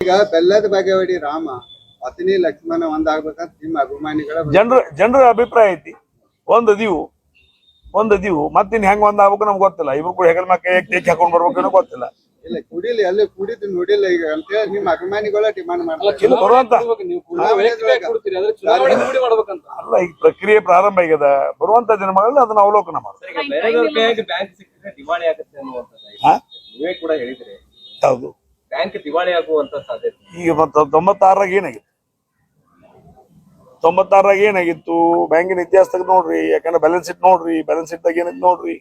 ಈಗ ಬೆಲ್ಲದ ಬಗೆವಡಿ ರಾಮ ಅತನಿ ಲಕ್ಷ್ಮಣ ಒಂದಾಗ್ಬೇಕಂತ ನಿಮ್ಮ ಅಭಿಮಾನಿಗಳ ಜನರ ಜನರ ಅಭಿಪ್ರಾಯ ಐತಿ. ಒಂದು ದೀವು ಒಂದು ದೀವು ಮತ್ತಿನ್ ಹೆಂಗ್ ಒಂದ್ ಆಗ್ಬೇಕು ನಮ್ಗೆ ಗೊತ್ತಿಲ್ಲ. ಇವ್ರು ಕೂಡ ಹೆಗಲ್ ಮಕ್ಕ ಟೇಕ್ ಹಾಕೊಂಡ್ ಬರ್ಬೇಕನ್ನೋ ಗೊತ್ತಿಲ್ಲ. ಇಲ್ಲ ಕುಡಿಲಿ ಅಲ್ಲಿ ಕುಡಿದು ನೋಡಿಲ್ಲ ಈಗ. ಅಂತೇಳಿ ನಿಮ್ಮ ಅಭಿಮಾನಿಗಳ ಡಿಮಾಂಡ್ ಮಾಡ್ತಾರೆ ಇಲ್ಲ ಬರುವಂತ ಅಲ್ಲ ಈಗ ಪ್ರಕ್ರಿಯೆ ಪ್ರಾರಂಭ ಆಗ್ಯದ. ಬರುವಂತ ದಿನಗಳಲ್ಲಿ ಅದನ್ನ ಅವಲೋಕನ ಹೇಳಿದ್ರಿ. ಹೌದು. ದಿವಾಳಿ ಆಗುವಂತ ಸಾಧ್ಯತೆ ಈಗ ಮತ್ತೆ ತೊಂಬತ್ತಾರಾಗ ಏನಾಗಿತ್ತು? ತೊಂಬತ್ತಾರಾಗ ಏನಾಗಿತ್ತು? ಬ್ಯಾಂಕಿನ ಇತಿಹಾಸದಾಗ ನೋಡ್ರಿ, ಯಾಕಂದ್ರೆ ಬ್ಯಾಲೆನ್ಸ್ ಶೀಟ್ ನೋಡ್ರಿ ಬ್ಯಾಲೆನ್ಸ್ ಶೀಟ್ ದಾಗ ಏನಿತ್ತು ನೋಡ್ರಿ?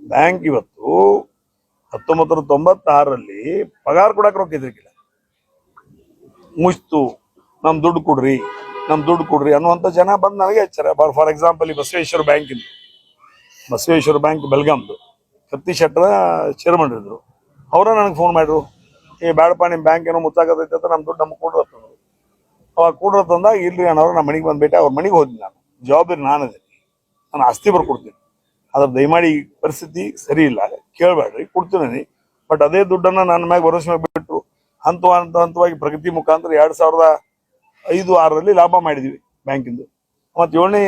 ಬ್ಯಾಂಕ್ ಇವತ್ತು ಹತ್ತೊಂಬತ್ತು ನೂರ ತೊಂಬತ್ತಾರರಲ್ಲಿ ಪಗಾರ ಕೊಡಕ್ ರೊಕ್ಕ ಇದ್ರಿಗಿಲ್ಲ ನಮ್ ದುಡ್ಡು ಕೊಡ್ರಿ, ನಮ್ ದುಡ್ಡು ಕೊಡ್ರಿ ಅನ್ನುವಂತ ಜನ ಬಂದು ನನಗೆ ಹಚ್ಚಾರ ಫಾರ್ ಎಕ್ಸಾಂಪಲ್ ಈ ಬಸವೇಶ್ವರ ಬ್ಯಾಂಕ್ ಇಂದು. ಬಸವೇಶ್ವರ ಬ್ಯಾಂಕ್ ಬೆಲ್ಗಾಮ್ದು ಕತ್ತಿ ಶೆಟ್ಟರ ಚೇರ್ಮನ್ ಇದ್ರು. ಅವರ ನನಗೆ ಫೋನ್ ಮಾಡ್ರು ಏ ಬೇಡಪ್ಪ ನಿಮ್ಮ ಬ್ಯಾಂಕ್ ಏನೋ ಮುಚ್ಚಾಕತೈತೆ ಅಂತ ನಮ್ಮ ದುಡ್ಡು ನಮ್ಗೆ ಕೊಡ್ರ ಅವಾಗ ಕೊಡ್ರ ತಂದಾಗ ಇಲ್ರಿ ಅನ್ನೋರು ನಮ್ಮ ಮನೆಗೆ ಬಂದ್ಬಿಟ್ಟೆ, ಅವ್ರ ಮನೆಗೆ ಹೋದ್ನಿ ನಾನು. ಜವಾಬ್ದಾರಿ ನಾನದೇ. ನಾನು ಆಸ್ತಿ ಬರ್ಕೊಡ್ತೀನಿ ಅದ್ರ ದಯಮಾಡಿ ಈ ಪರಿಸ್ಥಿತಿ ಸರಿ ಇಲ್ಲ. ಕೇಳಬೇಡ್ರಿ ಕೊಡ್ತೀನಿ ಬಟ್ ಅದೇ ದುಡ್ಡನ್ನ ನನ್ನ ಮ್ಯಾಗ ಭರವಸೆ ಮ್ಯಾಗ ಬಿಟ್ಟರು ಹಂತ ಹಂತ ಹಂತವಾಗಿ ಪ್ರಗತಿ ಮುಖಾಂತರ ಎರಡ್ ಸಾವಿರದ ಐದು, ಆರರಲ್ಲಿ ಲಾಭ ಮಾಡಿದ್ವಿ ಬ್ಯಾಂಕಿಂದು. ಮತ್ತೆ ಏಳನೇ,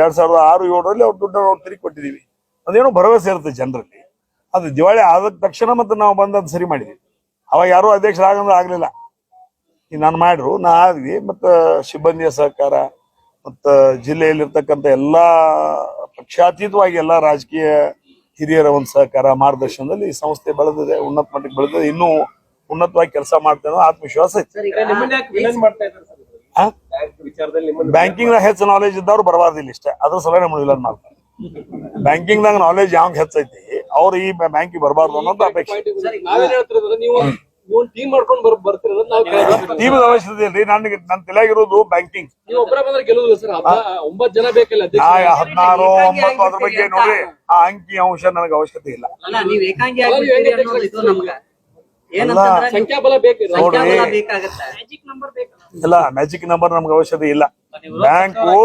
ಎರಡ್ ಸಾವಿರದ ಆರು, ಏಳರಲ್ಲಿ ಅವ್ರ ದುಡ್ಡನ್ನು ಅವ್ರು ತಿರುಗಿ ಕೊಟ್ಟಿದ್ದೀವಿ ಅದೇನೋ ಭರವಸೆ ಇರುತ್ತೆ ಜನರಲ್ಲಿ. ಅದು ದಿವಾಳಿ ಆದ ತಕ್ಷಣ ಮತ್ತೆ ನಾವು ಬಂದು ಸರಿ ಮಾಡಿದ್ವಿ. ಅವಾಗ ಯಾರು ಅಧ್ಯಕ್ಷರಾಗಂದ್ರೆ ಆಗ್ಲಿಲ್ಲ. ಈ ನಾನು ಮಾಡ್ರು ನಾ ಆದ್ವಿ ಮತ್ತು ಸಿಬ್ಬಂದಿಯ ಸಹಕಾರ ಮತ್ತು ಜಿಲ್ಲೆಯಲ್ಲಿರ್ತಕ್ಕಂಥ ಎಲ್ಲಾ ಪಕ್ಷಾತೀತವಾಗಿ ಎಲ್ಲ ರಾಜಕೀಯ ಹಿರಿಯರ ಒಂದು ಸಹಕಾರ ಮಾರ್ಗದರ್ಶನದಲ್ಲಿ ಈ ಸಂಸ್ಥೆ ಬೆಳೆದಿದೆ ಉನ್ನತ ಮಟ್ಟಕ್ಕೆ ಬೆಳೆದಿದೆ ಇನ್ನೂ ಉನ್ನತವಾಗಿ ಕೆಲಸ ಮಾಡ್ತೇನೆ ಆತ್ಮವಿಶ್ವಾಸ ಐತಿ. ಬ್ಯಾಂಕಿಂಗ್ ಹೆಚ್ಚು ನಾಲೆಜ್ ಇದ್ದವ್ರು ಬರಬಾರ್ದಿಲ್ಲ ಇಷ್ಟೇ. ಅದ್ರ ಸಲಹೆ ವಿಲನ್ ಮಾಡ್ತಾರೆ. ಬ್ಯಾಂಕಿಂಗ್ ದಾಗ ನಾಲೆಜ್ ಯಾವ ಹೆಚ್ಚೈತಿ ಅವ್ರು ಈ ಬ್ಯಾಂಕಿಗೆ ಬರಬಾರ್ದು ಅನ್ನೋದು ಅಪೇಕ್ಷೆ. ಟೀಮ್ ಅವಶ್ಯಕತೆ ನನಗೆ ನನ್ನ ತಲೆಯಾಗಿರೋದು ಬ್ಯಾಂಕಿಂಗ್ ನೀವು ಒಬ್ಬರ ಬಂದ್ರೆ ಗೆಲ್ಲುದು ಸರ್. ಹಬ್ಬ ಒಂಬತ್ ಜನ ಬೇಕಲ್ಲ ನಾ ಅಧ್ಯಕ್ಷ ಹದಿನಾರು ಒಂಬತ್ತು ಅದ್ರ ಬಗ್ಗೆ ನೋಡಿ ಆ ಅಂಕಿ ಅಂಶ ನನಗೆ ಅವಶ್ಯಕತೆ ಇಲ್ಲ. ಇಲ್ಲ ಮ್ಯಾಜಿಕ್ ನಂಬರ್ ನಮ್ಗೆ ಅವಶ್ಯಕತೆ ಇಲ್ಲ. ಬ್ಯಾಂಕು